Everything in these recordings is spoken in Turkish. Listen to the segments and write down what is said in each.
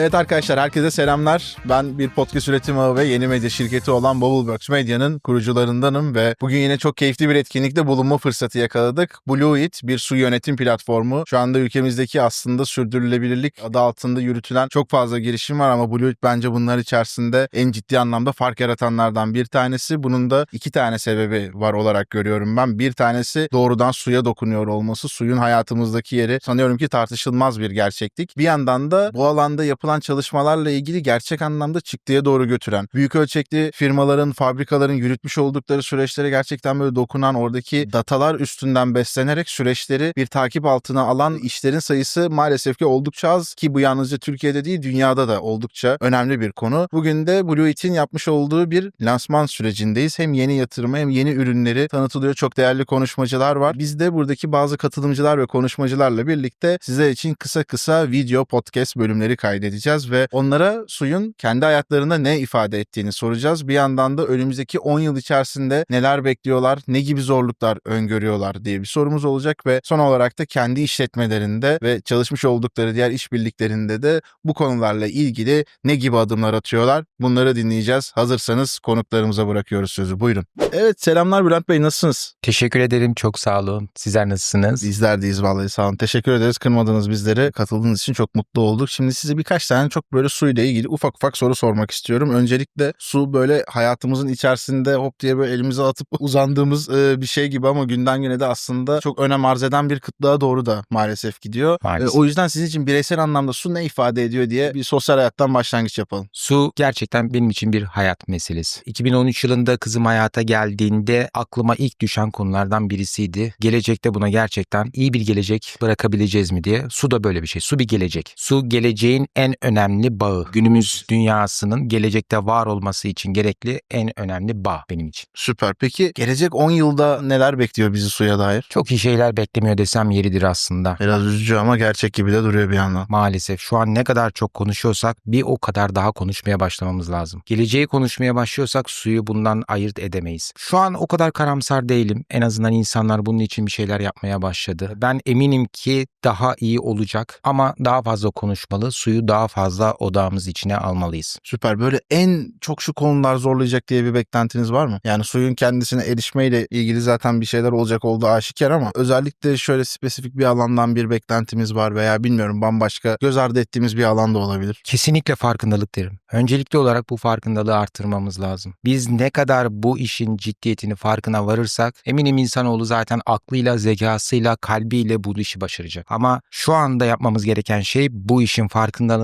Evet arkadaşlar herkese selamlar. Ben bir podcast üretim ağı ve yeni medya şirketi olan Bubbleworks Medya'nın kurucularındanım ve bugün yine çok keyifli bir etkinlikte bulunma fırsatı yakaladık. Blueit bir su yönetim platformu. Şu anda ülkemizdeki aslında sürdürülebilirlik adı altında yürütülen çok fazla girişim var ama Blueit bence bunlar içerisinde en ciddi anlamda fark yaratanlardan bir tanesi. Bunun da iki tane sebebi var olarak görüyorum ben. Bir tanesi doğrudan suya dokunuyor olması. Suyun hayatımızdaki yeri sanıyorum ki tartışılmaz bir gerçeklik. Bir yandan da bu alanda yapılan çalışmalarla ilgili gerçek anlamda çıktıya doğru götüren, büyük ölçekli firmaların, fabrikaların yürütmüş oldukları süreçlere gerçekten böyle dokunan, oradaki datalar üstünden beslenerek süreçleri bir takip altına alan işlerin sayısı maalesef ki oldukça az ki bu yalnızca Türkiye'de değil dünyada da oldukça önemli bir konu. Bugün de Blueit'in yapmış olduğu bir lansman sürecindeyiz. Hem yeni yatırımı hem yeni ürünleri tanıtılıyor. Çok değerli konuşmacılar var. Biz de buradaki bazı katılımcılar ve konuşmacılarla birlikte sizler için kısa kısa video podcast bölümleri kaydedeceğiz ve onlara suyun kendi hayatlarında ne ifade ettiğini soracağız. Bir yandan da önümüzdeki 10 yıl içerisinde neler bekliyorlar, ne gibi zorluklar öngörüyorlar diye bir sorumuz olacak ve son olarak da kendi işletmelerinde ve çalışmış oldukları diğer işbirliklerinde de bu konularla ilgili ne gibi adımlar atıyorlar bunları dinleyeceğiz. Hazırsanız konuklarımıza bırakıyoruz sözü. Buyurun. Evet selamlar Bülent Bey nasılsınız? Teşekkür ederim. Çok sağ olun. Sizler nasılsınız? Bizler deyiz vallahi sağ olun. Teşekkür ederiz kırmadınız bizleri. Katıldığınız için çok mutlu olduk. Şimdi size birkaç tane çok böyle suyla ilgili ufak ufak soru sormak istiyorum. Öncelikle su böyle hayatımızın içerisinde hop diye böyle elimize atıp uzandığımız e, bir şey gibi ama günden güne de aslında çok önem arz eden bir kıtlığa doğru da maalesef gidiyor. E, Maalesef. o yüzden sizin için bireysel anlamda su ne ifade ediyor diye bir sosyal hayattan başlangıç yapalım. Su gerçekten benim için bir hayat meselesi. 2013 yılında kızım hayata geldiğinde aklıma ilk düşen konulardan birisiydi. Gelecekte buna gerçekten iyi bir gelecek bırakabileceğiz mi diye. Su da böyle bir şey. Su bir gelecek. Su geleceğin en önemli bağı. Günümüz dünyasının gelecekte var olması için gerekli en önemli bağ benim için. Süper. Peki gelecek 10 yılda neler bekliyor bizi suya dair? Çok iyi şeyler beklemiyor desem yeridir aslında. Biraz üzücü ama gerçek gibi de duruyor bir yandan. Maalesef şu an ne kadar çok konuşuyorsak bir o kadar daha konuşmaya başlamamız lazım. Geleceği konuşmaya başlıyorsak suyu bundan ayırt edemeyiz. Şu an o kadar karamsar değilim. En azından insanlar bunun için bir şeyler yapmaya başladı. Ben eminim ki daha iyi olacak ama daha fazla konuşmalı, suyu daha fazla odağımız içine almalıyız. Süper. Böyle en çok şu konular zorlayacak diye bir beklentiniz var mı? Yani suyun kendisine erişmeyle ilgili zaten bir şeyler olacak olduğu aşikar ama özellikle şöyle spesifik bir alandan bir beklentimiz var veya bilmiyorum bambaşka göz ardı ettiğimiz bir alan da olabilir. Kesinlikle farkındalık derim. Öncelikli olarak bu farkındalığı artırmamız lazım. Biz ne kadar bu işin ciddiyetini farkına varırsak eminim insanoğlu zaten aklıyla, zekasıyla, kalbiyle bu işi başaracak. Ama şu anda yapmamız gereken şey bu işin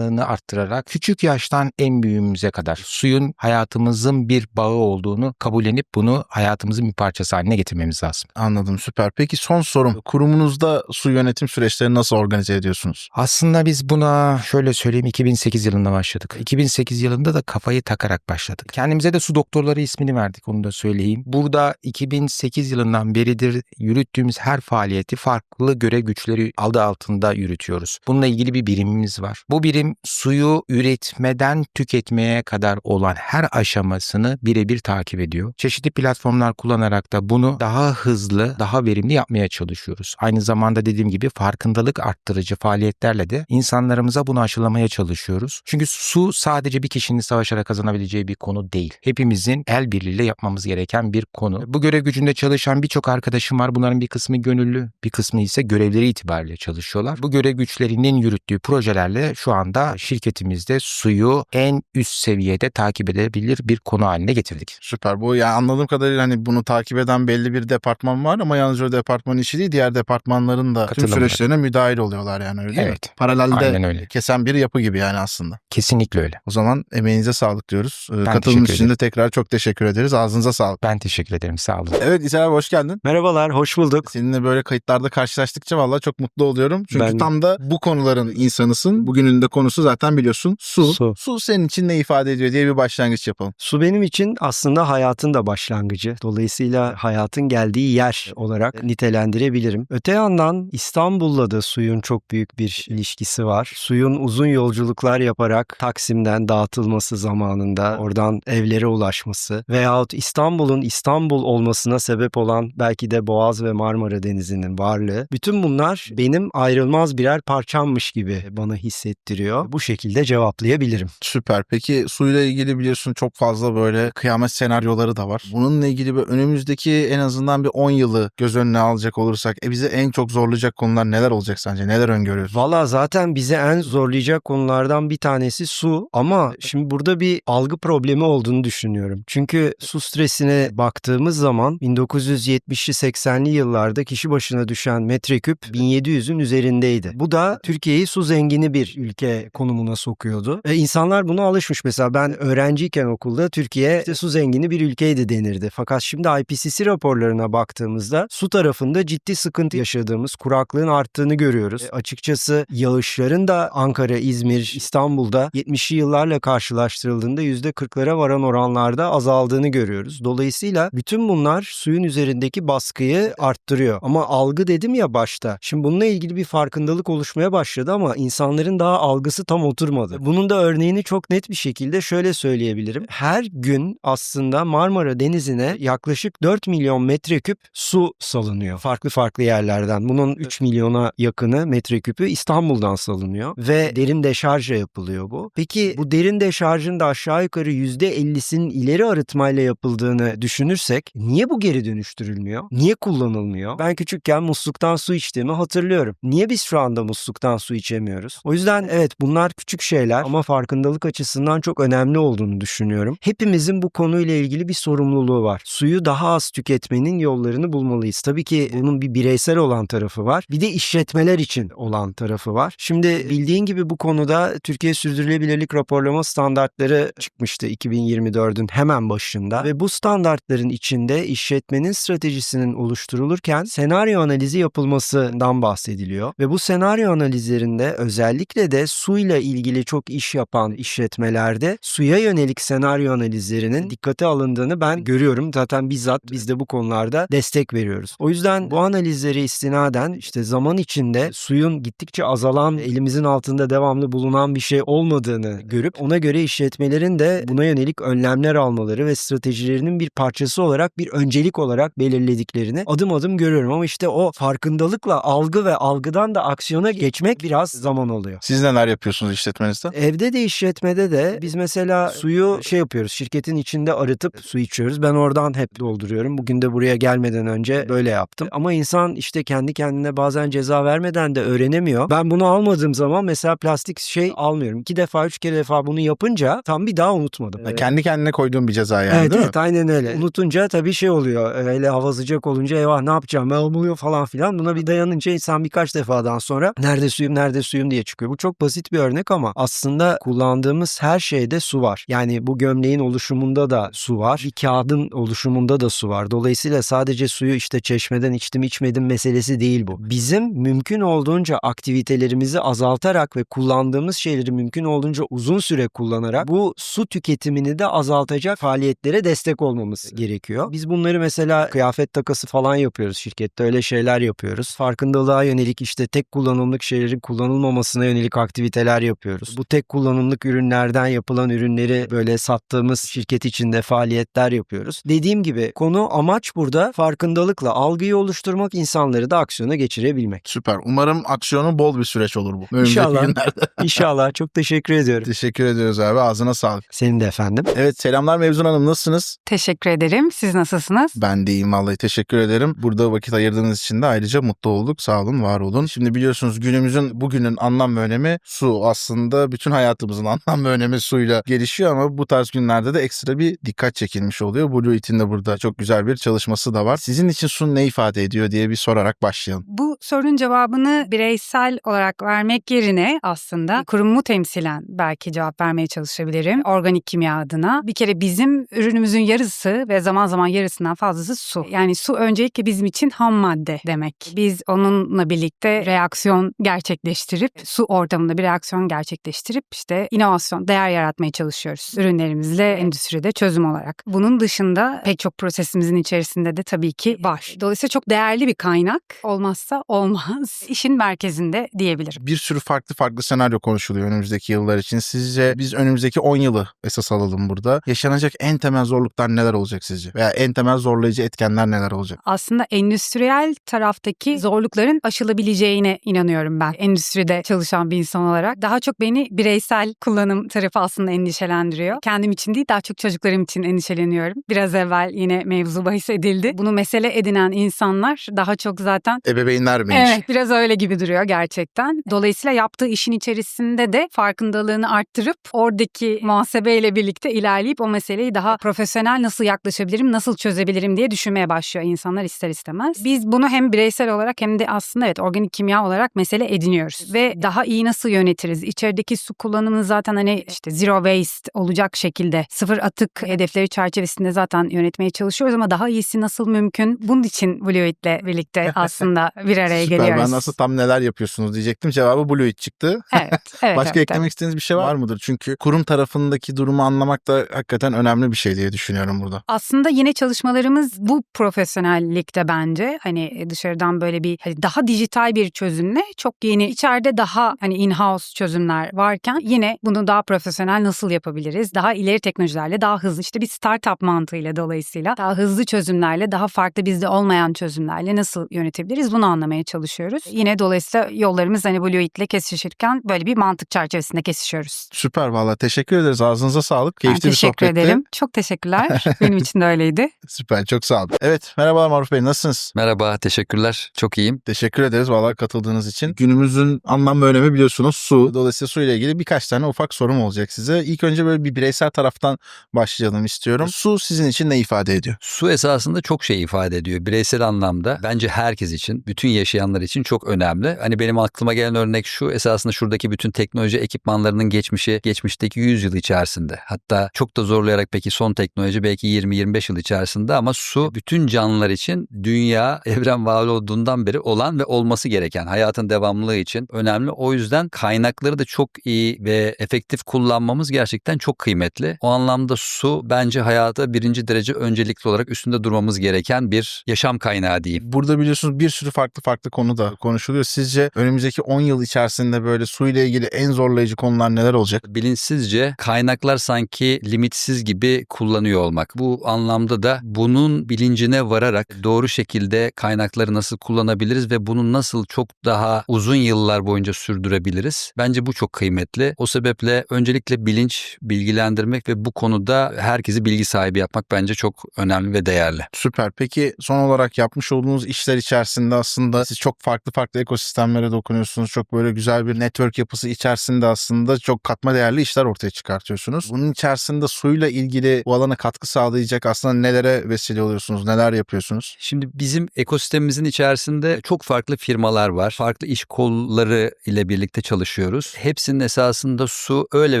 farkındalığını arttırarak küçük yaştan en büyüğümüze kadar suyun hayatımızın bir bağı olduğunu kabullenip bunu hayatımızın bir parçası haline getirmemiz lazım. Anladım süper. Peki son sorum. Kurumunuzda su yönetim süreçlerini nasıl organize ediyorsunuz? Aslında biz buna şöyle söyleyeyim 2008 yılında başladık. 2008 yılında da kafayı takarak başladık. Kendimize de su doktorları ismini verdik onu da söyleyeyim. Burada 2008 yılından beridir yürüttüğümüz her faaliyeti farklı görev güçleri adı altında yürütüyoruz. Bununla ilgili bir birimimiz var. Bu birim suyu üretmeden tüketmeye kadar olan her aşamasını birebir takip ediyor. Çeşitli platformlar kullanarak da bunu daha hızlı, daha verimli yapmaya çalışıyoruz. Aynı zamanda dediğim gibi farkındalık arttırıcı faaliyetlerle de insanlarımıza bunu aşılamaya çalışıyoruz. Çünkü su sadece bir kişinin savaşarak kazanabileceği bir konu değil. Hepimizin el birliğiyle yapmamız gereken bir konu. Bu görev gücünde çalışan birçok arkadaşım var. Bunların bir kısmı gönüllü, bir kısmı ise görevleri itibariyle çalışıyorlar. Bu görev güçlerinin yürüttüğü projelerle şu anda şirketimizde suyu en üst seviyede takip edebilir bir konu haline getirdik. Süper. Bu yani anladığım kadarıyla hani bunu takip eden belli bir departman var ama yalnızca o departmanın işi değil diğer departmanların da tüm süreçlerine müdahil oluyorlar yani öyle değil mi? Evet. Paralelde Aynen öyle. kesen bir yapı gibi yani aslında. Kesinlikle öyle. O zaman emeğinize sağlık diyoruz. Ee, Katılımınız teşekkür için de tekrar çok teşekkür ederiz. Ağzınıza sağlık. Ben teşekkür ederim. Sağ olun. Evet İsel abi hoş geldin. Merhabalar, hoş bulduk. Seninle böyle kayıtlarda karşılaştıkça vallahi çok mutlu oluyorum. Çünkü Ben- tam da bu konuların insanısın. Bugünün de konusu zaten biliyorsun su. Su. Su senin için ne ifade ediyor diye bir başlangıç yapalım. Su benim için aslında hayatın da başlangıcı. Dolayısıyla hayatın geldiği yer olarak nitelendirebilirim. Öte yandan İstanbul'la da suyun çok büyük bir ilişkisi var. Suyun uzun yolculuklar yaparak Taksim'den dağıtılması zamanında oradan evlere ulaşması veyahut İstanbul'un İstanbul olmasına sebep olan belki de Boğaz ve Marmara Denizi'nin varlığı. Bütün bunlar benim ayrılmaz birer parçammış gibi bana hissettiriyor. Bu şekilde cevaplayabilirim. Süper. Peki suyla ilgili biliyorsun çok fazla böyle kıyamet senaryoları da var. Bununla ilgili bir önümüzdeki en azından bir 10 yılı göz önüne alacak olursak e bizi en çok zorlayacak konular neler olacak sence? Neler öngörüyorsun? Valla zaten bize en zorlayacak konulardan bir tanesi su ama şimdi burada bir algı problemi olduğunu düşünüyorum. Çünkü su stresine baktığımız zaman 1970'li 80'li yıllarda kişi başına düşen metreküp 1700'ün üzerindeydi. Bu da Türkiye'yi su zengini bir ülke konumuna sokuyordu. Ve insanlar buna alışmış. Mesela ben öğrenciyken okulda Türkiye işte su zengini bir ülkeydi denirdi. Fakat şimdi IPCC raporlarına baktığımızda su tarafında ciddi sıkıntı yaşadığımız, kuraklığın arttığını görüyoruz. E, açıkçası yağışların da Ankara, İzmir, İstanbul'da 70'li yıllarla karşılaştırıldığında %40'lara varan oranlarda azaldığını görüyoruz. Dolayısıyla bütün bunlar suyun üzerindeki baskıyı arttırıyor. Ama algı dedim ya başta. Şimdi bununla ilgili bir farkındalık oluşmaya başladı ama insanların daha algısı tam oturmadı. Bunun da örneğini çok net bir şekilde şöyle söyleyebilirim. Her gün aslında Marmara Denizi'ne yaklaşık 4 milyon metreküp su salınıyor. Farklı farklı yerlerden. Bunun 3 milyona yakını metreküpü İstanbul'dan salınıyor ve derin deşarjla yapılıyor bu. Peki bu derin deşarjın da aşağı yukarı %50'sinin ileri arıtmayla yapıldığını düşünürsek niye bu geri dönüştürülmüyor? Niye kullanılmıyor? Ben küçükken musluktan su içtiğimi hatırlıyorum. Niye biz şu anda musluktan su içemiyoruz? O yüzden evet bunlar küçük şeyler ama farkındalık açısından çok önemli olduğunu düşünüyorum. Hepimizin bu konuyla ilgili bir sorumluluğu var. Suyu daha az tüketmenin yollarını bulmalıyız. Tabii ki bunun bir bireysel olan tarafı var. Bir de işletmeler için olan tarafı var. Şimdi bildiğin gibi bu konuda Türkiye Sürdürülebilirlik Raporlama Standartları çıkmıştı 2024'ün hemen başında ve bu standartların içinde işletmenin stratejisinin oluşturulurken senaryo analizi yapılmasından bahsediliyor ve bu senaryo analizlerinde özellikle de suyla ilgili çok iş yapan işletmelerde suya yönelik senaryo analizlerinin dikkate alındığını ben görüyorum. Zaten bizzat biz de bu konularda destek veriyoruz. O yüzden bu analizleri istinaden işte zaman içinde suyun gittikçe azalan, elimizin altında devamlı bulunan bir şey olmadığını görüp ona göre işletmelerin de buna yönelik önlemler almaları ve stratejilerinin bir parçası olarak bir öncelik olarak belirlediklerini adım adım görüyorum. Ama işte o farkındalıkla algı ve algıdan da aksiyona geçmek biraz zaman oluyor. Siz neler yapıyorsunuz işletmenizde? Evde de işletmede de biz mesela suyu şey yapıyoruz. Şirketin içinde arıtıp su içiyoruz. Ben oradan hep dolduruyorum. Bugün de buraya gelmeden önce böyle yaptım. Ama insan işte kendi kendine bazen ceza vermeden de öğrenemiyor. Ben bunu almadığım zaman mesela plastik şey almıyorum. İki defa, üç kere defa bunu yapınca tam bir daha unutmadım. Ya Kendi kendine koyduğun bir ceza yani evet değil evet aynen öyle. Unutunca tabii şey oluyor. Öyle hava sıcak olunca eyvah ne yapacağım ben olmuyor falan filan. Buna bir dayanınca insan birkaç defadan sonra nerede suyum nerede suyum diye çıkıyor. Bu çok basit bir örnek ama aslında kullandığımız her şeyde su var. Yani bu gömleğin oluşumunda da su var. Bir kağıdın oluşumunda da su var. Dolayısıyla sadece suyu işte çeşmeden içtim içmedim meselesi değil bu. Bizim mümkün olduğunca aktivitelerimizi azaltarak ve kullandığımız şeyleri mümkün olduğunca uzun süre kullanarak bu su tüketimini de azaltacak faaliyetlere destek olmamız gerekiyor. Biz bunları mesela kıyafet takası falan yapıyoruz şirkette öyle şeyler yapıyoruz. Farkındalığa yönelik işte tek kullanımlık şeylerin kullanılmamasına yönelik aktiviteler yapıyoruz. Bu tek kullanımlık ürünlerden yapılan ürünleri böyle sattığımız şirket içinde faaliyetler yapıyoruz. Dediğim gibi konu amaç burada farkındalıkla algıyı oluşturmak insanları da aksiyona geçirebilmek. Süper. Umarım aksiyonu bol bir süreç olur bu. Önümüzdeki İnşallah. günlerde. İnşallah çok teşekkür ediyorum. Teşekkür ediyoruz abi. Ağzına sağlık. Senin de efendim. Evet selamlar Mevzun Hanım. Nasılsınız? Teşekkür ederim. Siz nasılsınız? Ben de iyiyim vallahi teşekkür ederim. Burada vakit ayırdığınız için de ayrıca mutlu olduk. Sağ olun, var olun. Şimdi biliyorsunuz günümüzün, bugünün anlam ve önemi su. Aslında bütün hayatımızın anlam ve önemi suyla gelişiyor ama bu tarz günlerde de ekstra bir dikkat çekilmiş oluyor. Blue Eat'in de burada çok güzel bir çalışması da var. Sizin için su ne ifade ediyor diye bir sorarak başlayalım. Bu sorunun cevabını bireysel olarak vermek yerine aslında kurumu temsilen belki cevap vermeye çalışabilirim. Organik kimya adına. Bir kere bizim ürünümüzün yarısı ve zaman zaman yarısından fazlası su. Yani su öncelikle bizim için ham madde demek. Biz onunla birlikte reaksiyon gerçekleştirip su ortamında bir reaksiyon gerçekleştirip işte inovasyon, değer yaratmaya çalışıyoruz. Ürünlerimizle endüstride çözüm olarak. Bunun dışında pek çok prosesimizin içerisinde de tabii ki var. Dolayısıyla çok değerli bir kaynak. Olmazsa olmaz. İşin merkezinde diyebilirim. Bir sürü farklı farklı senaryo konuşuluyor önümüzdeki yıllar için. Sizce biz önümüzdeki 10 yılı esas alalım burada. Yaşanacak en temel zorluklar neler olacak sizce? Veya en temel zorlayıcı etkenler neler olacak? Aslında endüstriyel taraftaki zorlukların aşılabileceğine inanıyorum ben. Endüstride çalışan bir insan olarak olarak daha çok beni bireysel kullanım tarafı aslında endişelendiriyor. Kendim için değil daha çok çocuklarım için endişeleniyorum. Biraz evvel yine mevzu bahis edildi. Bunu mesele edinen insanlar daha çok zaten Ebeveynler miymiş? Evet biraz öyle gibi duruyor gerçekten. Dolayısıyla yaptığı işin içerisinde de farkındalığını arttırıp oradaki muhasebeyle birlikte ilerleyip o meseleyi daha profesyonel nasıl yaklaşabilirim, nasıl çözebilirim diye düşünmeye başlıyor insanlar ister istemez. Biz bunu hem bireysel olarak hem de aslında evet organik kimya olarak mesele ediniyoruz. Ve daha iyi nasıl yönetiriz? İçerideki su kullanımını zaten hani işte zero waste olacak şekilde sıfır atık hedefleri çerçevesinde zaten yönetmeye çalışıyoruz ama daha iyisi nasıl mümkün? Bunun için Blueit'le birlikte aslında bir araya Süper. geliyoruz. Ben nasıl tam neler yapıyorsunuz diyecektim. Cevabı Blueit çıktı. Evet, evet. Başka evet, eklemek istediğiniz bir şey var mıdır? Çünkü kurum tarafındaki durumu anlamak da hakikaten önemli bir şey diye düşünüyorum burada. Aslında yine çalışmalarımız bu profesyonellikte bence hani dışarıdan böyle bir hani daha dijital bir çözümle çok yeni içeride daha hani in-house çözümler varken yine bunu daha profesyonel nasıl yapabiliriz? Daha ileri teknolojilerle daha hızlı işte bir startup mantığıyla dolayısıyla daha hızlı çözümlerle daha farklı bizde olmayan çözümlerle nasıl yönetebiliriz bunu anlamaya çalışıyoruz. Yine dolayısıyla yollarımız hani Blueit'le kesişirken böyle bir mantık çerçevesinde kesişiyoruz. Süper valla. Teşekkür ederiz. Ağzınıza sağlık. Ben Keyifli bir teşekkür sohbetti. ederim. Çok teşekkürler. Benim için de öyleydi. Süper. Çok sağ olun. Evet. Merhabalar Maruf Bey. Nasılsınız? Merhaba, teşekkürler. Çok iyiyim. Teşekkür ederiz valla katıldığınız için. Günümüzün anlam ve önemi biliyorsunuz su. Dolayısıyla su ile ilgili birkaç tane ufak sorum olacak size. İlk önce böyle bir bireysel taraftan başlayalım istiyorum. Su sizin için ne ifade ediyor? Su esasında çok şey ifade ediyor. Bireysel anlamda bence herkes için, bütün yaşayanlar için çok önemli. Hani benim aklıma gelen örnek şu, esasında şuradaki bütün teknoloji ekipmanlarının geçmişi, geçmişteki 100 yıl içerisinde. Hatta çok da zorlayarak peki son teknoloji belki 20-25 yıl içerisinde ama su bütün canlılar için dünya, evren var olduğundan beri olan ve olması gereken hayatın devamlılığı için önemli. O yüzden kaynakları da çok iyi ve efektif kullanmamız gerçekten çok kıymetli. O anlamda su bence hayata birinci derece öncelikli olarak üstünde durmamız gereken bir yaşam kaynağı diyeyim. Burada biliyorsunuz bir sürü farklı farklı konu da konuşuluyor. Sizce önümüzdeki 10 yıl içerisinde böyle su ile ilgili en zorlayıcı konular neler olacak? bilinçsizce kaynaklar sanki limitsiz gibi kullanıyor olmak. Bu anlamda da bunun bilincine vararak doğru şekilde kaynakları nasıl kullanabiliriz ve bunu nasıl çok daha uzun yıllar boyunca sürdürebiliriz? Bence bu çok kıymetli. O sebeple öncelikle bilinç, bilgilendirmek ve bu konuda herkesi bilgi sahibi yapmak bence çok önemli ve değerli. Süper. Peki son olarak yapmış olduğunuz işler içerisinde aslında siz çok farklı farklı ekosistemlere dokunuyorsunuz. Çok böyle güzel bir network yapısı içerisinde aslında çok katma değerli işler ortaya çıkartıyorsunuz. Bunun içerisinde suyla ilgili bu alana katkı sağlayacak aslında nelere vesile oluyorsunuz? Neler yapıyorsunuz? Şimdi bizim ekosistemimizin içerisinde çok farklı firmalar var. Farklı iş kolları ile birlikte çalışıyoruz. Hepsinin esasında su öyle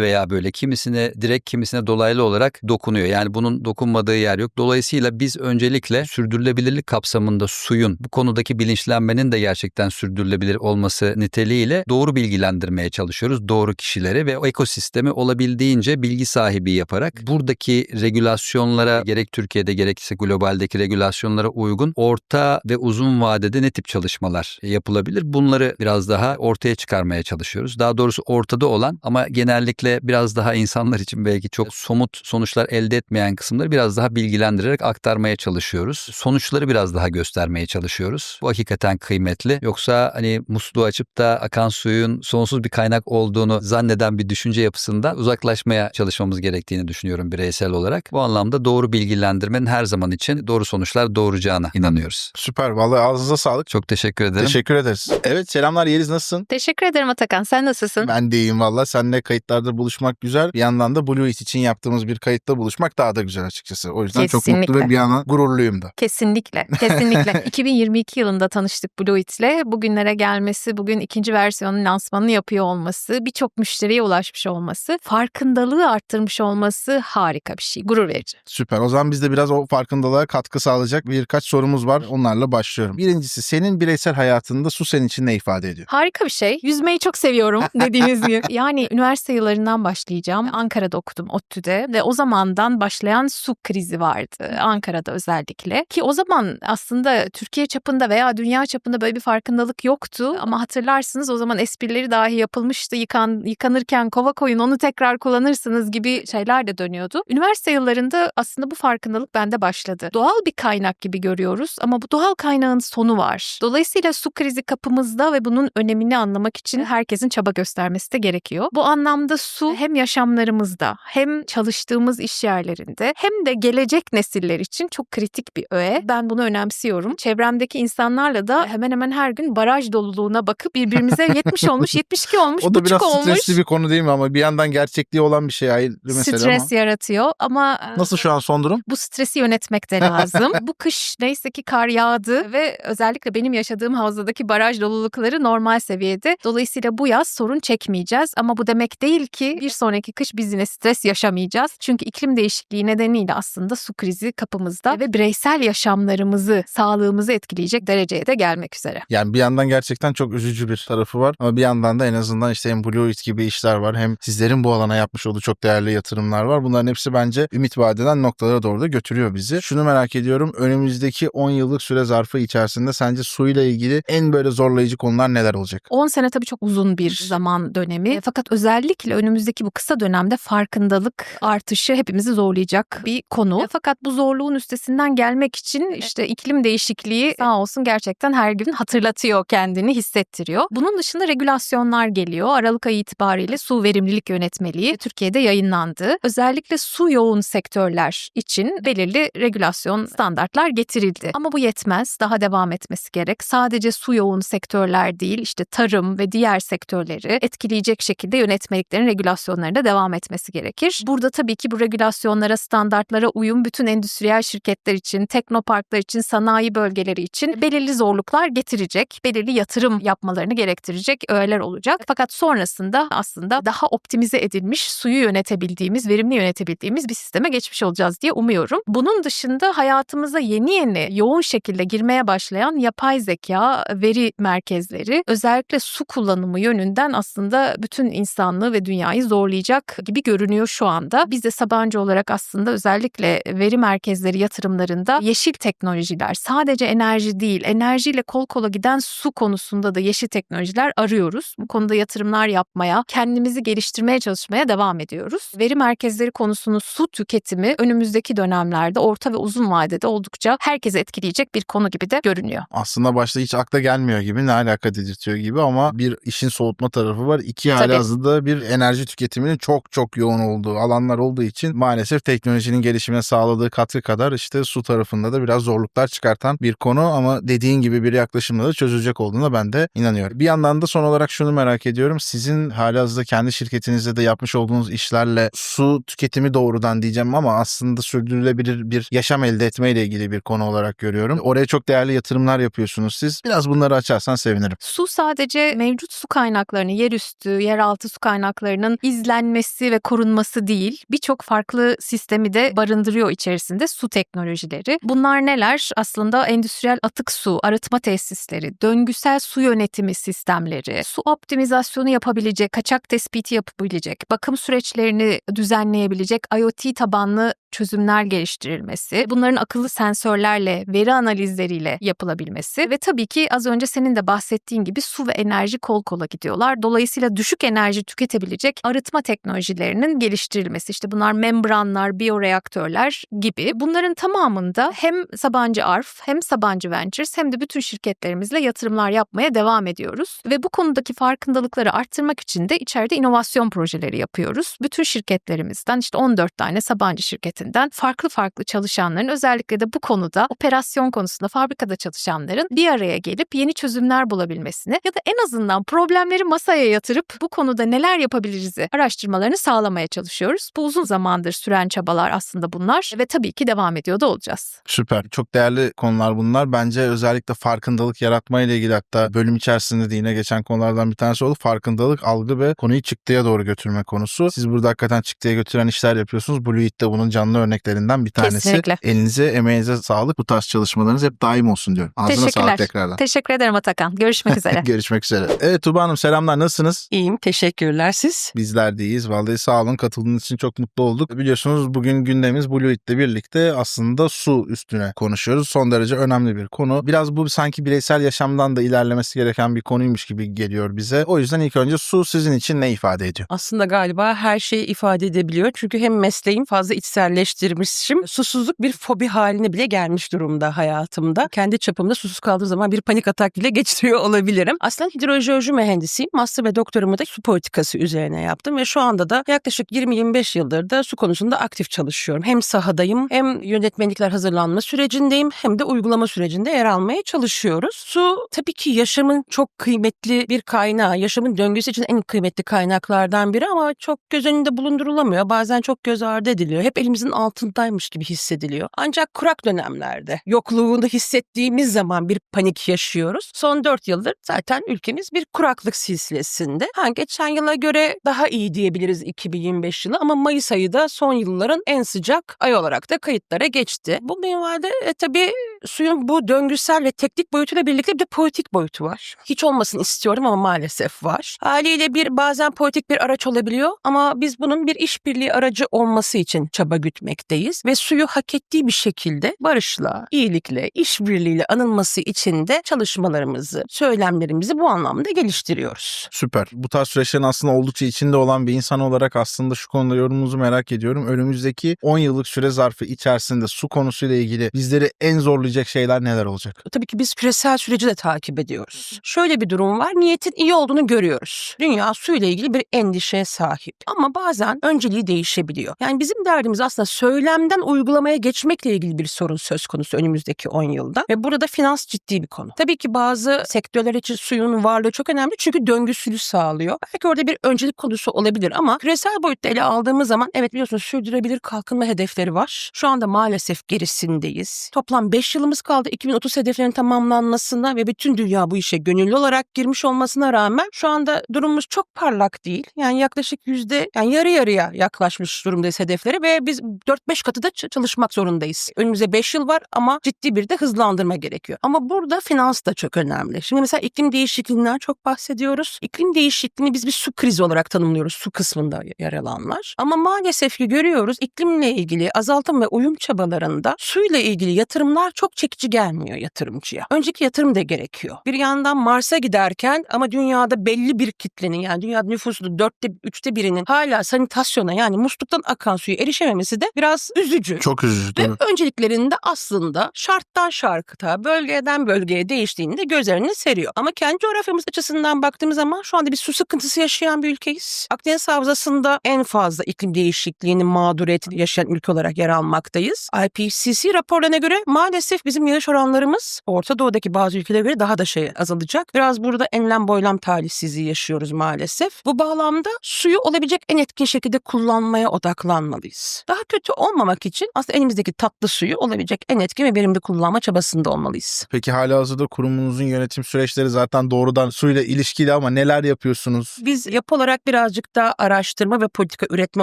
veya böyle kimisine direkt kimisine dolaylı olarak dokunuyor. Yani bunun dokunmadığı yer yok. Dolayısıyla biz öncelikle sürdürülebilirlik kapsamında suyun bu konudaki bilinçlenmenin de gerçekten sürdürülebilir olması niteliğiyle doğru bilgilendirmeye çalışıyoruz. Doğru kişileri ve o ekosistemi olabildiğince bilgi sahibi yaparak buradaki regülasyonlara gerek Türkiye'de gerekse globaldeki regülasyonlara uygun orta ve uzun vadede ne tip çalışmalar yapılabilir? Bunları biraz daha ortaya çıkarmaya çalışıyoruz. Daha doğrusu ortada olan ama genellikle biraz daha insanlar için belki çok somut sonuçlar elde etmeyen kısımları biraz daha bilgilendirerek aktarmaya çalışıyoruz. Sonuçları biraz daha göstermeye çalışıyoruz. Bu hakikaten kıymetli. Yoksa hani musluğu açıp da akan suyun sonsuz bir kaynak olduğunu zanneden bir düşünce yapısında uzaklaşmaya çalışmamız gerektiğini düşünüyorum bireysel olarak. Bu anlamda doğru bilgilendirmenin her zaman için doğru sonuçlar doğuracağına inanıyoruz. Süper. Vallahi ağzınıza sağlık. Çok teşekkür ederim. Teşekkür ederiz. Evet selamlar Yeliz nasılsın? Teşekkür ederim Atakan. Sen nasılsın? Ben de iyiyim valla. Seninle kayıtlarda buluşmak güzel. Bir yandan da Blue It için yaptığımız bir kayıtta buluşmak daha da güzel açıkçası. O yüzden çok mutlu Kesinlikle. ve bir yandan gururluyum da. Kesinlikle. Kesinlikle. 2022 yılında tanıştık Blueit'le. Bugünlere gelmesi, bugün ikinci versiyonun lansmanını yapıyor olması, birçok müşteriye ulaşmış olması, farkındalığı arttırmış olması harika bir şey. Gurur verici. Süper. O zaman biz de biraz o farkındalığa katkı sağlayacak birkaç sorumuz var. Onlarla başlıyorum. Birincisi senin bireysel hayatında su senin için ne ifade ediyor? Harika bir şey. Yüzmeyi çok seviyorum dediğiniz gibi. Yani üniversite yıllarından başlayacağım. Ankara'da okudum ODTÜ'de ve o zamandan başlayan su krizi vardı. Ankara'da özellikle. Ki o zaman aslında Türkiye çapında veya dünya çapında böyle bir farkındalık yoktu. Ama hatırlarsınız o zaman esprileri dahi yapılmıştı. Yıkan, yıkanırken kova koyun onu tekrar kullanırsınız gibi şeyler de dönüyordu. Üniversite yıllarında aslında bu farkındalık bende başladı. Doğal bir kaynak gibi görüyoruz ama bu doğal kaynağın sonu var. Dolayısıyla su krizi kapımızda ve bunun önemini anlamak için herkesin çaba göstermesi de gerekiyor. Bu anlamda su hem yaşamlarımızda hem çalıştığımız iş yerlerinde hem de gelecek nesiller için çok kritik bir öğe. Ben bunu önemsiyorum. Çevremdeki insanlarla da hemen hemen her gün baraj doluluğuna bakıp birbirimize 70 olmuş, 72 olmuş, O da buçuk biraz olmuş. stresli bir konu değil mi ama bir yandan gerçekliği olan bir şey ayrı mesele Stres ama. yaratıyor ama e, Nasıl şu an son durum? bu stresi yönetmek de lazım. bu kış neyse ki kar yağdı ve özellikle benim yaşadığım havzadaki baraj dolulukları normal seviyede. Dolayısıyla bu yaz sorun çekmeyeceğiz ama bu demek değil ki bir sonraki kış biz yine stres yaşamayacağız. Çünkü iklim değişikliği nedeniyle aslında su krizi kapımızda ve bireysel yaşamlarımızı, sağlığımızı etkileyecek dereceye de gelmek üzere. Yani bir yandan gerçekten çok üzücü bir tarafı var ama bir yandan da en azından işte hem Blue It gibi işler var hem sizlerin bu alana yapmış olduğu çok değerli yatırımlar var. Bunların hepsi bence ümit vadeden noktalara doğru da götürüyor bizi. Şunu merak ediyorum önümüzdeki 10 yıllık süre zarfı içerisinde sence suyla ilgili en böyle zorlayıcı konular neler olacak? 10 sene tabii çok uzun bir zaman dönemi. E, Fakat özellikle önümüzdeki bu kısa dönemde farkındalık artışı hepimizi zorlayacak bir konu. Fakat bu zorluğun üstesinden gelmek için işte iklim değişikliği sağ olsun gerçekten her gün hatırlatıyor kendini, hissettiriyor. Bunun dışında regülasyonlar geliyor. Aralık ayı itibariyle su verimlilik yönetmeliği Türkiye'de yayınlandı. Özellikle su yoğun sektörler için belirli regülasyon standartlar getirildi. Ama bu yetmez. Daha devam etmesi gerek. Sadece su yoğun sektörler değil, işte tarım ve diğer sektörleri etkileyecek şekilde yönetmeliklerin regülasyonlarında devam etmesi gerekir. Burada tabii ki bu regülasyonlara, standartlara uyum bütün endüstriyel şirketler için, teknoparklar için, sanayi bölgeleri için belirli zorluklar getirecek, belirli yatırım yapmalarını gerektirecek öğeler olacak. Fakat sonrasında aslında daha optimize edilmiş, suyu yönetebildiğimiz, verimli yönetebildiğimiz bir sisteme geçmiş olacağız diye umuyorum. Bunun dışında hayatımıza yeni yeni yoğun şekilde girmeye başlayan yapay zeka, veri merkezleri özellikle su kullanımı yönünden aslında bütün insanlığı ve dünyayı zorlayacak gibi görünüyor şu anda. Biz de Sabancı olarak aslında özellikle veri merkezleri yatırımlarında yeşil teknolojiler sadece enerji değil enerjiyle kol kola giden su konusunda da yeşil teknolojiler arıyoruz. Bu konuda yatırımlar yapmaya, kendimizi geliştirmeye çalışmaya devam ediyoruz. Veri merkezleri konusunu su tüketimi önümüzdeki dönemlerde orta ve uzun vadede oldukça herkese etkileyecek bir konu gibi de görünüyor. Aslında başta hiç akla gelmiyor gibi ne alaka dedirtiyor gibi ama bir işin soğutma tarafı var. İki Tabii. hali hazırda bir enerji tüketiminin çok çok yoğun olduğu alanlar olduğu için maalesef teknolojinin gelişimine sağladığı katkı kadar işte su tarafında da biraz zorluklar çıkartan bir konu ama dediğin gibi bir yaklaşımla da çözülecek olduğuna ben de inanıyorum. Bir yandan da son olarak şunu merak ediyorum. Sizin halihazırda kendi şirketinizde de yapmış olduğunuz işlerle su tüketimi doğrudan diyeceğim ama aslında sürdürülebilir bir yaşam elde etmeyle ilgili bir konu olarak görüyorum. Oraya çok değerli yatırımlar yapıyorsunuz siz. Biraz bunları açarsan sevinirim. Su sadece mevcut su kaynaklarını, yerüstü, yeraltı su kaynaklarının izlenmesi ve korunması değil, birçok farklı sistemi de barındırıyor içerisinde su teknolojileri. Bunlar neler? Aslında endüstriyel atık su, arıtma tesisleri, döngüsel su yönetimi sistemleri, su optimizasyonu yapabilecek, kaçak tespiti yapabilecek, bakım süreçlerini düzenleyebilecek IoT tabanlı çözümler geliştirilmesi, bunların akıllı sensörlerle, veri analizleriyle yapılabilmesi ve tabii ki az önce senin de bahsettiğin gibi su ve enerji kol kola gidiyorlar. Dolayısıyla düşük enerji tüketebilecek arıtma teknolojilerinin geliştirilmesi. İşte bunlar membranlar, biyoreaktörler gibi. Bunların tamamında hem Sabancı Arf hem Sabancı Ventures hem de bütün şirketlerimizle yatırımlar yapmaya devam ediyoruz. Ve bu konudaki farkındalıkları arttırmak için de içeride inovasyon projeleri yapıyoruz. Bütün şirketlerimizden işte 14 tane Sabancı şirketinden farklı farklı çalışanların özellikle de bu konuda operasyon konusunda fabrikada çalışanların bir araya gelip yeni çözümler bulabilmesini ya da en azından problemleri masaya yatırıp bu konuda neler yapabiliriz araştırmalarını sağlamaya çalışıyoruz. Bu uzun zamandır süren çabalar aslında bunlar ve tabii ki devam ediyor da olacağız. Süper. Çok değerli konular bunlar. Bence özellikle farkındalık yaratma ile ilgili hatta bölüm içerisinde de yine geçen konulardan bir tanesi oldu. Farkındalık, algı ve konuyu çıktıya doğru götürme konusu. Siz burada hakikaten çıktıya götüren işler yapıyorsunuz. Blue de bunun canlı örneklerinden bir tanesi. Kesinlikle. Elinize, emeğinize sağlık. Bu tarz çalışmalarınız hep daim olsun diyorum. Ağzına sağlık Teşekkürler. tekrardan. Teşekkür ederim Atakan. Görüşmek üzere. Görüşmek üzere. Evet Tuba Hanım selamlar. Nasılsınız? İyiyim, teşekkürler. Siz? Bizler de iyiyiz. Vallahi sağ olun. Katıldığınız için çok mutlu olduk. Biliyorsunuz bugün gündemimiz Blue It'le birlikte aslında su üstüne konuşuyoruz. Son derece önemli bir konu. Biraz bu sanki bireysel yaşamdan da ilerlemesi gereken bir konuymuş gibi geliyor bize. O yüzden ilk önce su sizin için ne ifade ediyor? Aslında galiba her şeyi ifade edebiliyor. Çünkü hem mesleğim fazla içselleşti evcilleştirmişim. Susuzluk bir fobi haline bile gelmiş durumda hayatımda. Kendi çapımda susuz kaldığım zaman bir panik atak bile geçiriyor olabilirim. Aslında hidrojeoloji mühendisiyim. Master ve doktorumu da su politikası üzerine yaptım ve şu anda da yaklaşık 20-25 yıldır da su konusunda aktif çalışıyorum. Hem sahadayım hem yönetmenlikler hazırlanma sürecindeyim hem de uygulama sürecinde yer almaya çalışıyoruz. Su tabii ki yaşamın çok kıymetli bir kaynağı. Yaşamın döngüsü için en kıymetli kaynaklardan biri ama çok göz önünde bulundurulamıyor. Bazen çok göz ardı ediliyor. Hep elimizin altındaymış gibi hissediliyor. Ancak kurak dönemlerde yokluğunu hissettiğimiz zaman bir panik yaşıyoruz. Son 4 yıldır zaten ülkemiz bir kuraklık silsilesinde. Ha, geçen yıla göre daha iyi diyebiliriz 2025 yılı ama Mayıs ayı da son yılların en sıcak ay olarak da kayıtlara geçti. Bu minvalde e, tabii suyun bu döngüsel ve teknik boyutuyla birlikte bir de politik boyutu var. Hiç olmasın istiyorum ama maalesef var. Haliyle bir bazen politik bir araç olabiliyor ama biz bunun bir işbirliği aracı olması için çaba gütmekteyiz ve suyu hak ettiği bir şekilde barışla, iyilikle, işbirliğiyle anılması için de çalışmalarımızı, söylemlerimizi bu anlamda geliştiriyoruz. Süper. Bu tarz süreçlerin aslında oldukça içinde olan bir insan olarak aslında şu konuda yorumunuzu merak ediyorum. Önümüzdeki 10 yıllık süre zarfı içerisinde su konusuyla ilgili bizleri en zorlayacak şeyler neler olacak? Tabii ki biz küresel süreci de takip ediyoruz. Şöyle bir durum var. Niyetin iyi olduğunu görüyoruz. Dünya suyla ilgili bir endişeye sahip. Ama bazen önceliği değişebiliyor. Yani bizim derdimiz aslında söylemden uygulamaya geçmekle ilgili bir sorun söz konusu önümüzdeki 10 yılda. Ve burada finans ciddi bir konu. Tabii ki bazı sektörler için suyun varlığı çok önemli çünkü döngüsülü sağlıyor. Belki orada bir öncelik konusu olabilir ama küresel boyutta ele aldığımız zaman evet biliyorsunuz sürdürülebilir kalkınma hedefleri var. Şu anda maalesef gerisindeyiz. Toplam 5 yılımız kaldı 2030 hedeflerinin tamamlanmasına ve bütün dünya bu işe gönüllü olarak girmiş olmasına rağmen şu anda durumumuz çok parlak değil. Yani yaklaşık yüzde yani yarı yarıya yaklaşmış durumdayız hedeflere ve biz 4-5 katı da çalışmak zorundayız. Önümüzde 5 yıl var ama ciddi bir de hızlandırma gerekiyor. Ama burada finans da çok önemli. Şimdi mesela iklim değişikliğinden çok bahsediyoruz. İklim değişikliğini biz bir su krizi olarak tanımlıyoruz. Su kısmında yer alanlar. Ama maalesef ki görüyoruz iklimle ilgili azaltım ve uyum çabalarında suyla ilgili yatırımlar çok çekici gelmiyor yatırımcıya. Önceki yatırım da gerekiyor. Bir yandan Mars'a giderken ama dünyada belli bir kitlenin yani dünya nüfusunun dörtte üçte birinin hala sanitasyona yani musluktan akan suya erişememesi de biraz üzücü. Çok üzücü değil mi? Ve önceliklerinde aslında şarttan şarkıta, bölgeden bölgeye değiştiğini de göz önüne seriyor. Ama kendi coğrafyamız açısından baktığımız zaman şu anda bir su sıkıntısı yaşayan bir ülkeyiz. Akdeniz Havzası'nda en fazla iklim değişikliğinin mağduriyetini yaşayan ülke olarak yer almaktayız. IPCC raporlarına göre maalesef bizim yağış oranlarımız Orta Doğu'daki bazı ülkelere göre daha da şey azalacak. Biraz burada enlem boylam talihsizliği yaşıyoruz maalesef. Bu bağlamda suyu olabilecek en etkin şekilde kullanmaya odaklanmalıyız. Daha kötü olmamak için aslında elimizdeki tatlı suyu olabilecek en etkin ve verimli kullanma çabasında olmalıyız. Peki halihazırda kurumunuzun yönetim süreçleri zaten doğrudan suyla ilişkili ama neler yapıyorsunuz? Biz yapı olarak birazcık daha araştırma ve politika üretme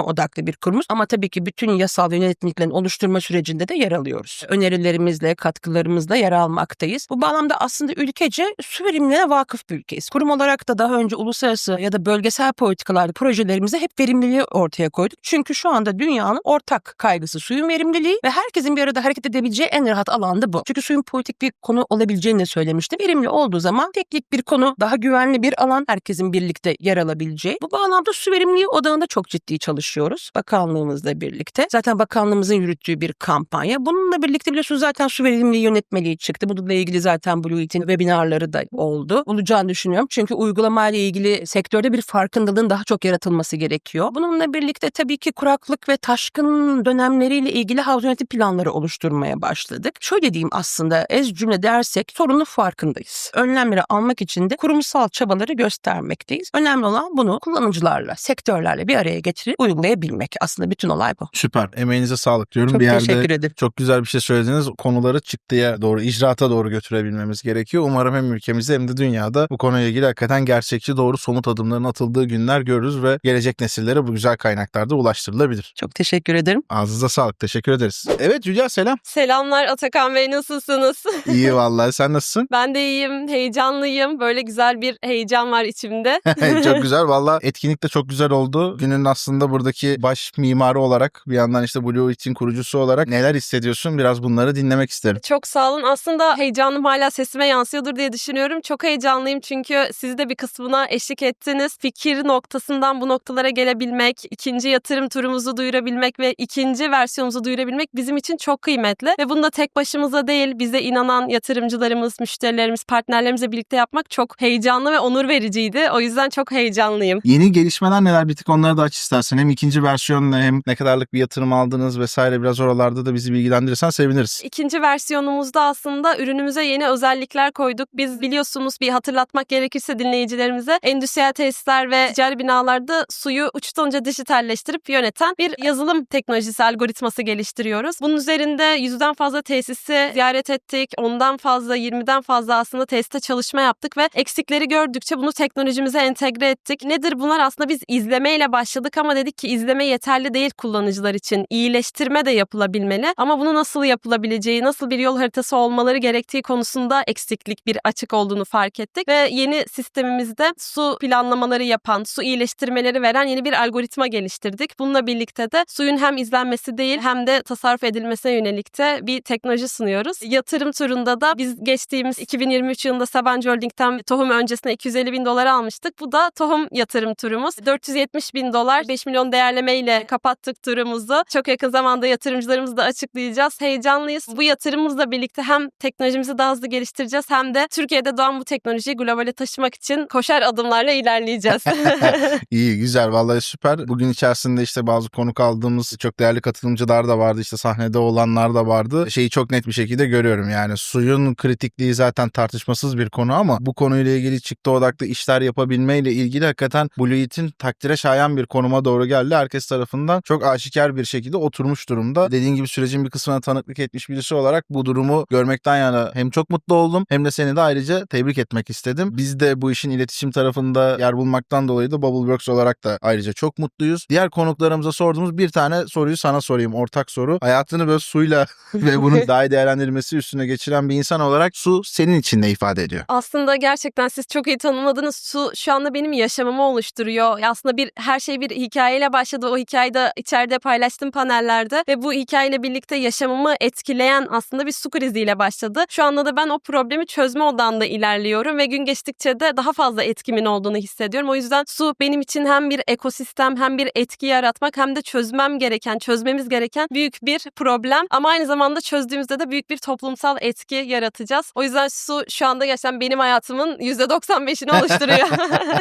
odaklı bir kurumuz ama tabii ki bütün yasal ve yönetmeliklerin oluşturma sürecinde de yer alıyoruz. Önerilerimizle, katkılarımızla yer almaktayız. Bu bağlamda aslında ülkece su verimliliğine vakıf bir ülkeyiz. Kurum olarak da daha önce uluslararası ya da bölgesel politikalarda projelerimizde hep verimliliği ortaya koyduk. Çünkü şu anda dünyanın ortak kaygısı suyun verimliliği ve herkesin bir arada hareket edebileceği en rahat alan da bu. Çünkü suyun politik bir konu olabileceğini de söylemiştim. Verimli olduğu zaman teknik bir konu, daha güvenli bir alan, herkesin birlikte yer alabileceği. Bu bağlamda su verimliliği odağında çok ciddi çalışıyoruz. Bakanlığımızla birlikte. Zaten bakanlığımızın yürüttüğü bir kampanya. Bununla birlikte biliyorsunuz zaten su verimliliği yönetmeliği çıktı. Bununla ilgili zaten Blue Eat'in webinarları da oldu. Olacağını düşünüyorum. Çünkü uygulamayla ilgili sektörde bir farkındalığın daha çok yaratılması gerekiyor. Bununla birlikte tabii ki kuraklık ve taşkın dönemleriyle ilgili havza yönetim planları oluşturmaya başladık. Şöyle diyeyim aslında ez cümle dersek sorunun farkındayız. Önlemleri almak için de kurumsal çabaları göstermekteyiz. Önemli olan bunu kullanıcılarla, sektörlerle bir araya getirip uygulayabilmek. Aslında bütün olay bu. Süper. Emeğinize sağlık diyorum. Çok bir yerde teşekkür ederim. çok güzel bir şey söylediniz. Konuları çıktıya doğru, icraata doğru götürebilmemiz gerekiyor. Umarım hem ülkemizde hem de dünyada bu konuyla ilgili hakikaten gerçekçi doğru somut adımların atıldığı günler görürüz ve gelecek nesillere bu güzel kaynaklar da ulaştırılabilir. Çok teşekkür ederim. Ağzınıza sağlık. Teşekkür ederiz. Evet Hülya selam. Selamlar Atakan Bey nasılsınız? İyi vallahi. Sen nasılsın? ben de iyiyim, heyecanlıyım. Böyle güzel bir heyecan var içimde. çok güzel. Valla etkinlik de çok güzel oldu. Günün aslında buradaki baş mimarı olarak bir yandan işte Blue Eat'in kurucusu olarak neler hissediyorsun? Biraz bunları dinlemek isterim. Çok sağ olun. Aslında heyecanım hala sesime yansıyordur diye düşünüyorum. Çok heyecanlıyım çünkü siz de bir kısmına eşlik ettiniz. Fikir noktasından bu noktalara gelebilmek, ikinci yatırım turumuzu duyurabilmek ve ikinci versiyonumuzu duyurabilmek bizim için çok kıymetli. Ve bunu da tek başımıza değil bize inanan yatırımcılarımız, müşterilerimiz, partnerlerimizle birlikte yapmak çok heyecanlı ve onur vericiydi. O yüzden çok heyecanlıyım. Yeni gelişmeler neler bir tık onları da aç istersen. Hem ikinci versiyonla hem ne kadarlık bir yatırım aldınız vesaire biraz oralarda da bizi bilgilendirirsen seviniriz. İkinci versiyonumuzda aslında ürünümüze yeni özellikler koyduk. Biz biliyorsunuz bir hatırlatmak gerekirse dinleyicilerimize endüstriyel tesisler ve ticari binalarda suyu uçtan uca dijitalleştirip yöneten bir yazılım teknolojisi algoritması geliştiriyoruz. Bunun üzerinde yüzden fazla tesisi ziyaret ettik. Ondan fazla, 20'den fazla aslında tesiste çalışma yaptık ve eksikleri gördükçe bunu teknolojimize entegre ettik. Nedir bunlar? Aslında biz izlemeyle başladık ama dedik ki izleme yeterli değil kullanıcılar için. İyileştirme de yapılabilmeli ama bunu nasıl yapılabileceği, nasıl bir yol haritası olmaları gerektiği konusunda eksiklik bir açık olduğunu fark ettik ve yeni sistemimizde su planlamaları yapan, su iyileştirmeleri veren yeni bir algoritma geliştirdik. Bununla birlikte de suyun hem izlenmesi değil hem de tasarruf edilmesine yönelik de bir teknoloji sunuyoruz. Yatırım turunda da biz geçtiğimiz 2023 yılında Sabancı Holding'den tohum öncesine 250 bin dolar almıştık. Bu da tohum yatırım turumuz. 470 bin dolar 5 milyon değerlemeyle kapattık turumuzu. Çok yakın zamanda yatırımcılarımızı da açıklayacağız. Heyecanlıyız. Bu yatırımımızla birlikte hem teknolojimizi daha hızlı geliştireceğiz hem de Türkiye'de doğan bu teknolojiyi globale taşımak için koşar adımlarla ilerleyeceğiz. İyi güzel vallahi süper. Bugün içerisinde işte bazı konuk aldığımız çok değerli katılımcılar da vardı. işte sahnede olanlar da vardı. Şeyi çok net bir şekilde görüyorum yani suyun kritikliği zaten tartışmasız bir konu ama bu konuyla ilgili çıktı odaklı işler yapabilmeyle ilgili hakikaten Blue Eat'in takdire şayan bir konuma doğru geldi. Herkes tarafından çok aşikar bir şekilde oturmuş durumda. Dediğin gibi sürecin bir kısmına tanıklık etmiş birisi olarak bu durumu görmekten yana hem çok mutlu oldum hem de seni de ayrıca tebrik etmek istedim. Biz de bu işin iletişim tarafında yer bulmaktan dolayı da Bubbleworks olarak da ayrıca çok mutluyuz. Diğer konuklarımıza sorduğumuz bir tane soruyu sana sorayım. Ortak soru. Hayatını böyle suyla ve bunun daha iyi değerlendirilmesi üstüne geçiren bir insan olarak su senin için ne ifade ediyor? Aslında gerçekten siz çok iyi tanımladınız. Su şu anda benim yaşamımı oluşturuyor. Aslında bir her şey bir hikayeyle başladı. O hikayeyi de içeride paylaştım panellerde ve bu hikayeyle birlikte yaşamımı etkileyen aslında bir su kriziyle başladı. Şu anda da ben o problemi çözme odağında ilerliyorum ve gün geçtikçe de daha fazla etkimin olduğunu hissediyorum. O yüzden su benim için hem bir ekosistem hem bir etki yaratmak hem de çözmem gereken, çözmemiz gereken büyük bir problem. Ama aynı zamanda çözdüğümüzde de büyük bir toplumsal etki yaratacağız. O yüzden su şu anda gerçekten benim hayatımın %95'ini oluşturuyor.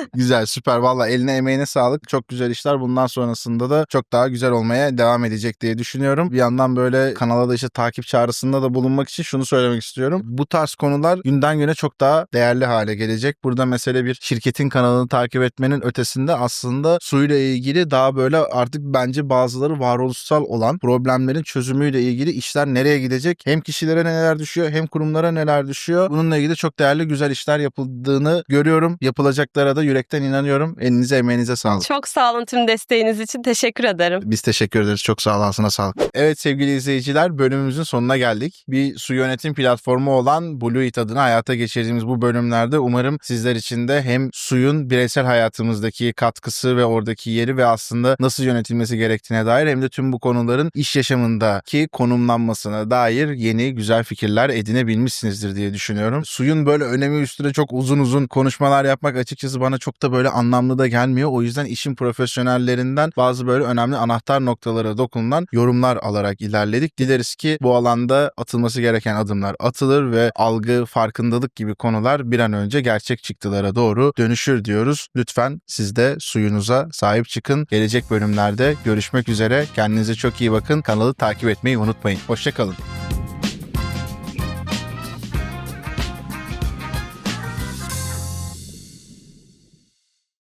Güzel süper valla eline emeğine sağlık. Çok güzel işler bundan sonrasında da çok daha güzel olmaya devam edecek diye düşünüyorum. Bir yandan böyle kanala da işte takip çağrısında da bulunmak için şunu söylemek istiyorum. Bu tarz konular günden güne çok daha değerli hale gelecek. Burada mesele bir şirketin kanalını takip etmenin ötesinde aslında suyla ilgili daha böyle artık bence bazıları varoluşsal olan problemlerin çözümüyle ilgili işler nereye gidecek? Hem kişilere neler düşüyor hem kurumlara neler düşüyor? Bununla ilgili çok değerli güzel işler yapıldığını görüyorum. Yapılacaklara da yürekten inanıyorum. Elinize emeğinize sağlık. çok sağ olun tüm desteğiniz için. Teşekkür ederim. Biz teşekkür ederiz. Çok sağ ol. Ağzına sağlık. Evet sevgili izleyiciler bölümümüzün sonuna geldik. Bir su yönetim platformu olan Blue It adına hayata geçirdiğimiz bu bölümlerde umarım sizler için de hem suyun bireysel hayatımızdaki katkısı ve oradaki yeri ve aslında nasıl yönetilmesi gerektiğine dair hem de tüm bu konuların iş yaşamındaki konumlanmasına dair yeni güzel fikirler edinebilmişsinizdir diye düşünüyorum. Suyun böyle önemi üstüne çok uzun uzun konuşmalar yapmak açıkçası bana çok da böyle anlamlı da gelmiyor. O yüzden işin profesyonellerinden bazı böyle önemli anahtar noktalara dokunulan yorumlar alarak ilerledik. Dileriz ki bu alanda atılması gereken adımlar atılır ve algı, farkındalık gibi konular bir an önce gerçek çıktılara doğru dönüşür diyoruz. Lütfen siz de suyunuza sahip çıkın. Gelecek bölümlerde görüşmek üzere. Kendinize çok iyi bakın. Kanalı takip etmeyi unutmayın. Hoşçakalın.